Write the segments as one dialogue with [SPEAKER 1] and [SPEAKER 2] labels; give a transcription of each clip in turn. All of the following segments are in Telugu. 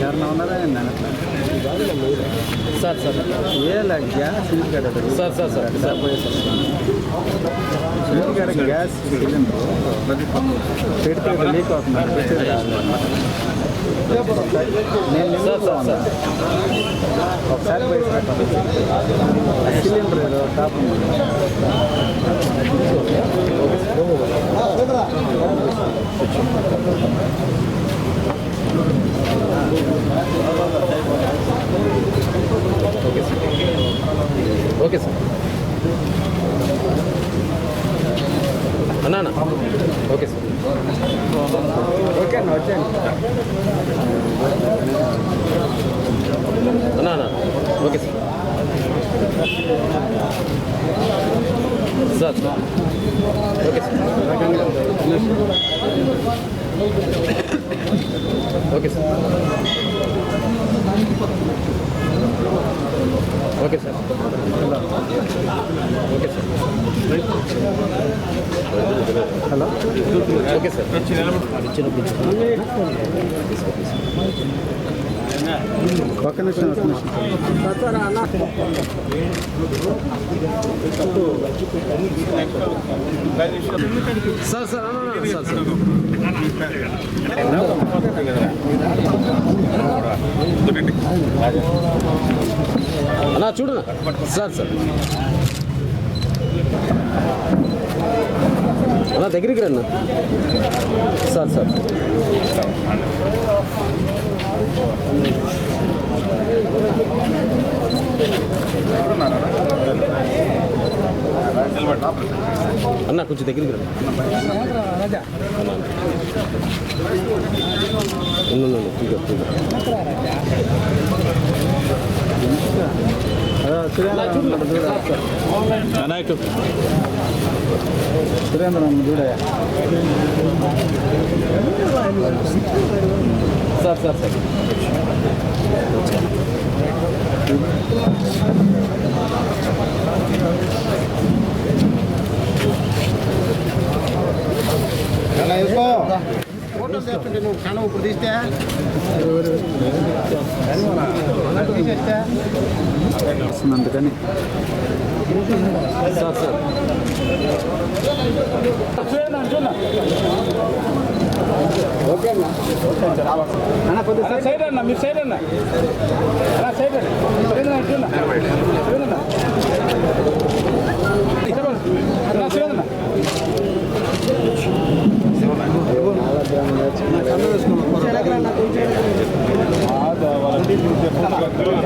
[SPEAKER 1] ఎవరన్నా అట్లా
[SPEAKER 2] సార్ సార్
[SPEAKER 1] ఏ గ్యాస్ ఇంటికాడ
[SPEAKER 2] సార్ సార్ సార్ సార్
[SPEAKER 1] ఇంటికాడ గ్యాస్ సిలిండర్ పెడితే లీక్. నేను
[SPEAKER 2] సార్ సార్ సార్
[SPEAKER 1] ఒకసారి సిలిండర్ టాప్.
[SPEAKER 2] Okay sir. అన్నా. Okay sir.
[SPEAKER 1] ఓకే అన్న వచ్చేయండి.
[SPEAKER 2] అన్నా అన్నా. Okay sir. Sir sir okay sir. Okay sir. Okay sir. Okay sir.
[SPEAKER 1] Hello
[SPEAKER 2] okay sir
[SPEAKER 1] ఒక్క నిమిషం ఒక్క నిమిషం.
[SPEAKER 2] Sir sir sir sir. అన్నా చూడనా సార్ సార్. అన్న దగ్గరికి రన్న సార్ సార్ అన్న కొంచెం దగ్గరికి రా అన్నా. ఉండు, ఉండు, ఉండు. ఇదిగో, ఇదిగో.
[SPEAKER 1] హలో సురేంద్ర చూడ సురేంద్ర చూడయా
[SPEAKER 2] సార్ సార్ సార్
[SPEAKER 3] చేస్తుంటే నువ్వు కణం ఇప్పుడు తీస్తే తీసేస్తే
[SPEAKER 1] అందుకని.
[SPEAKER 2] Sir sir.
[SPEAKER 1] అన్న కొద్దిగా
[SPEAKER 3] సైడ్ అన్న మీరు సైడ్ అన్న సైడ్ అన్న సైడ్ అన్న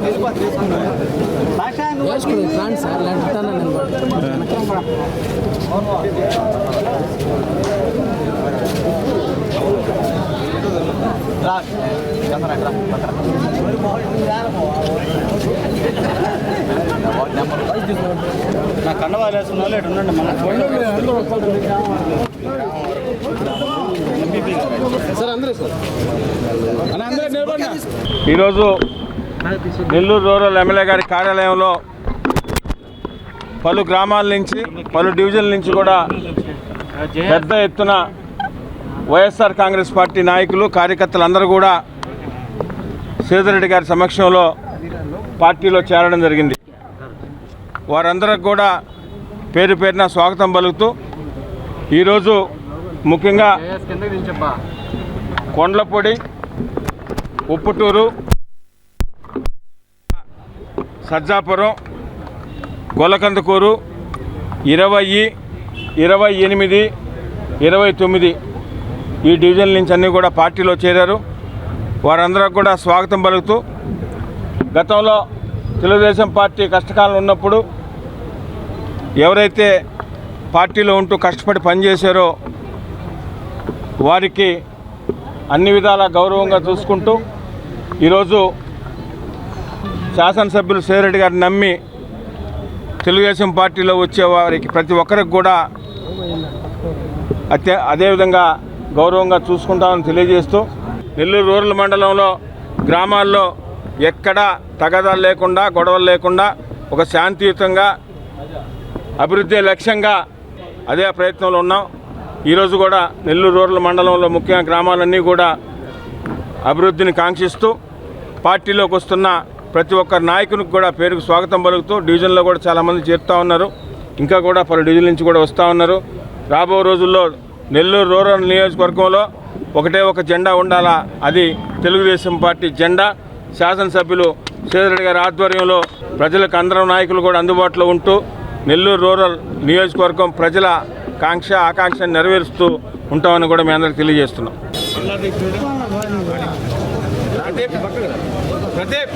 [SPEAKER 3] వెళ్ళిపోతుంది వేసుకున్నాను భాష నువ్వు నా కండవాలు వేసుకున్న వాళ్ళు ఇటు ఉండండి మన
[SPEAKER 4] ఈరోజు నెల్లూరు రూరల్ ఎమ్మెల్యే గారి కార్యాలయంలో పలు గ్రామాల నుంచి పలు డివిజన్ల నుంచి కూడా పెద్ద ఎత్తున వైఎస్ఆర్ కాంగ్రెస్ పార్టీ నాయకులు కార్యకర్తలు అందరూ కూడా శ్రీధర్ గారి సమక్షంలో పార్టీలో చేరడం జరిగింది. వారందరికి కూడా పేరు పేరున స్వాగతం పలుకుతూ ఈరోజు ముఖ్యంగా కొండ్లపొడి ఉప్పుటూరు సజ్జాపురం గొల్లకందుకూరు ఇరవై ఇరవై ఎనిమిది ఇరవై తొమ్మిది ఈ డివిజన్ నుంచి అన్నీ కూడా పార్టీలో చేరారు. వారందరూ కూడా స్వాగతం పలుకుతూ గతంలో తెలుగుదేశం పార్టీ కష్టకాలం ఉన్నప్పుడు ఎవరైతే పార్టీలో ఉంటూ కష్టపడి పనిచేశారో వారికి అన్ని విధాల గౌరవంగా చూసుకుంటూ ఈరోజు శాసనసభ్యులు సేరెడ్డి గారిని నమ్మి తెలుగుదేశం పార్టీలో వచ్చే వారికి ప్రతి ఒక్కరికి కూడా అత్య అదేవిధంగా గౌరవంగా చూసుకుంటామని తెలియజేస్తూ నెల్లూరు రూరల్ మండలంలో గ్రామాల్లో ఎక్కడా తగదాలు లేకుండా గొడవలు లేకుండా ఒక శాంతియుతంగా అభివృద్ధి లక్ష్యంగా అదే ప్రయత్నంలో ఉన్నాం. ఈరోజు కూడా నెల్లూరు రూరల్ మండలంలో ముఖ్యంగా గ్రామాలన్నీ కూడా అభివృద్ధిని కాంక్షిస్తూ పార్టీలోకి వస్తున్న ప్రతి ఒక్క నాయకునికి కూడా పేరుకు స్వాగతం పలుకుతూ డివిజన్లో కూడా చాలామంది చేరుతూ ఉన్నారు. ఇంకా కూడా పలు డివిజన్ నుంచి కూడా వస్తూ ఉన్నారు. రాబో రోజుల్లో నెల్లూరు రూరల్ నియోజకవర్గంలో ఒకటే ఒక జెండా ఉండాలా? అది తెలుగుదేశం పార్టీ జెండా. శాసనసభ్యులు శ్రీధరెడ్డి గారి ఆధ్వర్యంలో ప్రజలకు అందరం నాయకులు కూడా అందుబాటులో ఉంటూ నెల్లూరు రూరల్ నియోజకవర్గం ప్రజల కాంక్ష ఆకాంక్ష నెరవేరుస్తూ ఉంటామని కూడా మీ అందరికి తెలియజేస్తున్నాం. ప్రదీప్.